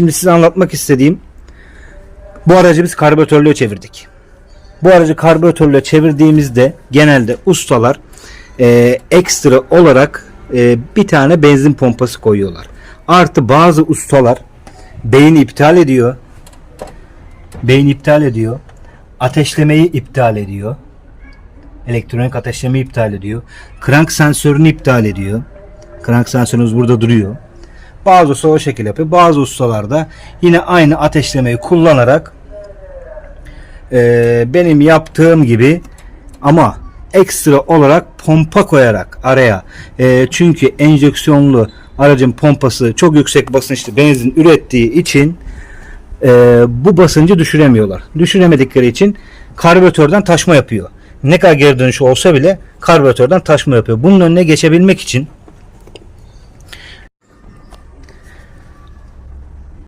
Şimdi size anlatmak istediğim bu aracı biz karbüratörlüğe çevirdik. Bu aracı karbüratörlüğe çevirdiğimizde genelde ustalar e, ekstra olarak e, bir tane benzin pompası koyuyorlar. Artı bazı ustalar beyin iptal ediyor. Beyin iptal ediyor. Ateşlemeyi iptal ediyor. Elektronik ateşlemeyi iptal ediyor. Crank sensörünü iptal ediyor. Crank sensörümüz burada duruyor. Bazı usta o şekilde yapıyor. Bazı ustalar da yine aynı ateşlemeyi kullanarak e, benim yaptığım gibi ama ekstra olarak pompa koyarak araya E, çünkü enjeksiyonlu aracın pompası çok yüksek basınçlı benzin ürettiği için e, bu basıncı düşüremiyorlar. Düşüremedikleri için karbüratörden taşma yapıyor. Ne kadar geri dönüşü olsa bile karbüratörden taşma yapıyor. Bunun önüne geçebilmek için